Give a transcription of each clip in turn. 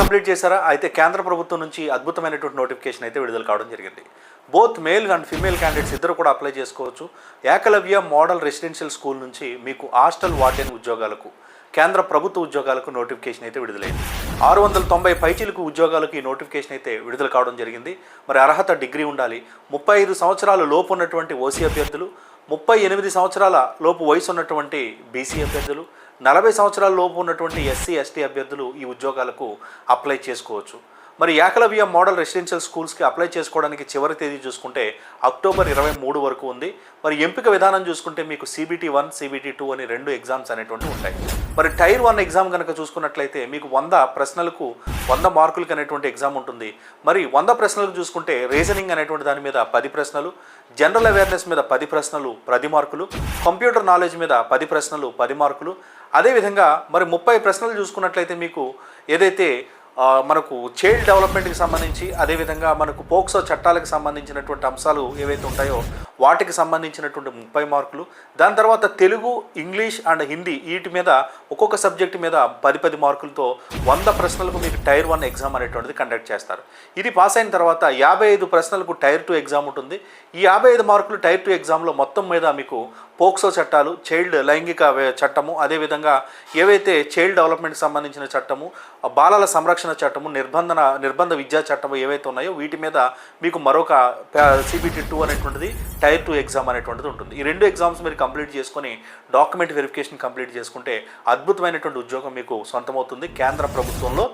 Complete చేశారా? అయితే కేంద్ర ప్రభుత్వం నుంచి అద్భుతమైనటువంటి నోటిఫికేషన్ అయితే విడుదల కావడం జరిగింది. Both male and female candidates ఇద్దరు కూడా అప్లై చేసుకోవచ్చు. ఏకలవ్య మోడల్ రెసిడెన్షియల్ స్కూల్ నుంచి మీకు హాస్టల్ వార్డెన్ ఉద్యోగాలకు కేంద్ర ప్రభుత్వ ఉద్యోగాలకు నోటిఫికేషన్ అయితే విడుదలైంది. ఆరు వందల తొంభై పైచీలకు ఉద్యోగాలకు ఈ నోటిఫికేషన్ అయితే విడుదల కావడం జరిగింది. మరి అర్హత డిగ్రీ ఉండాలి. ముప్పై ఐదు సంవత్సరాల లోపు ఉన్నటువంటి ఓసీ అభ్యర్థులు ముప్పై ఎనిమిది సంవత్సరాల లోపు వయసు ఉన్నటువంటి బీసీ అభ్యర్థులు నలభై సంవత్సరాల లోపు ఉన్నటువంటి ఎస్సీ ఎస్టీ అభ్యర్థులు ఈ ఉద్యోగాలకు అప్లై చేసుకోవచ్చు. మరి ఏకలవ్య మోడల్ రెసిడెన్షియల్ స్కూల్స్కి అప్లై చేసుకోవడానికి చివరి తేదీ చూసుకుంటే అక్టోబర్ ఇరవై మూడు వరకు ఉంది. మరి ఎంపిక విధానం చూసుకుంటే మీకు సిబిటీ వన్ సిబిటీ టూ అని రెండు ఎగ్జామ్స్ అనేటువంటివి ఉంటాయి. మరి టైర్ వన్ ఎగ్జామ్ కనుక చూసుకున్నట్లయితే మీకు వంద ప్రశ్నలకు వంద మార్కులకి అనేటువంటి ఎగ్జామ్ ఉంటుంది. మరి వంద ప్రశ్నలు చూసుకుంటే రీజనింగ్ అనేటువంటి దాని మీద పది ప్రశ్నలు జనరల్ అవేర్నెస్ మీద పది ప్రశ్నలు పది మార్కులు కంప్యూటర్ నాలెడ్జ్ మీద పది ప్రశ్నలు పది మార్కులు. అదేవిధంగా మరి ముప్పై ప్రశ్నలు చూసుకున్నట్లయితే మీకు ఏదైతే మనకు చైల్డ్ డెవలప్మెంట్కి సంబంధించి అదేవిధంగా మనకు పోక్సో చట్టాలకు సంబంధించినటువంటి అంశాలు ఏవైతే ఉంటాయో వాటికి సంబంధించినటువంటి ముప్పై మార్కులు. దాని తర్వాత తెలుగు ఇంగ్లీష్ అండ్ హిందీ వీటి మీద ఒక్కొక్క సబ్జెక్ట్ మీద పది పది మార్కులతో వంద ప్రశ్నలకు మీకు టైర్ వన్ ఎగ్జామ్ అనేటువంటిది కండక్ట్ చేస్తారు. ఇది పాస్ అయిన తర్వాత యాభై ఐదు ప్రశ్నలకు టైర్ టూ ఎగ్జామ్ ఉంటుంది. ఈ యాభై ఐదు మార్కులు టైర్ టూ ఎగ్జామ్లో మొత్తం మీద మీకు పోక్సో చట్టాలు చైల్డ్ లైంగిక చట్టము అదేవిధంగా ఏవైతే చైల్డ్ డెవలప్మెంట్కి సంబంధించిన చట్టము బాలల సంరక్షణ చట్టము నిర్బంధన నిర్బంధ విద్యా చట్టము ఏవైతే ఉన్నాయో వీటి మీద మీకు మరొక సిబిటి టూ అనేటువంటిది టైర్ టైర్ టూ ఎగ్జామ్ అనేటువంటిది ఉంటుంది. ఈ రెండు ఎగ్జామ్స్ మీరు కంప్లీట్ చేసుకొని డాక్యుమెంట్ వెరిఫికేషన్ కంప్లీట్ చేసుకుంటే అద్భుతమైనటువంటి ఉద్యోగం మీకు సొంతమవుతుంది. కేంద్ర ప్రభుత్వంలో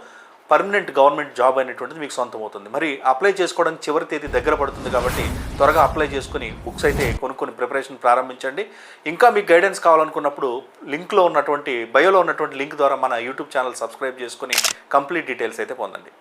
పర్మనెంట్ గవర్నమెంట్ జాబ్ అనేటువంటిది మీకు సొంతం అవుతుంది మరి అప్లై చేసుకోవడానికి చివరి తేదీ దగ్గర పడుతుంది కాబట్టి త్వరగా అప్లై చేసుకుని బుక్స్ అయితే కొనుక్కొని ప్రిపరేషన్ ప్రారంభించండి. ఇంకా మీకు గైడెన్స్ కావాలనుకున్నప్పుడు లింక్లో ఉన్నటువంటి బయోలో ఉన్నటువంటి లింక్ ద్వారా మన యూట్యూబ్ ఛానల్ సబ్స్క్రైబ్ చేసుకుని కంప్లీట్ డీటెయిల్స్ అయితే పొందండి.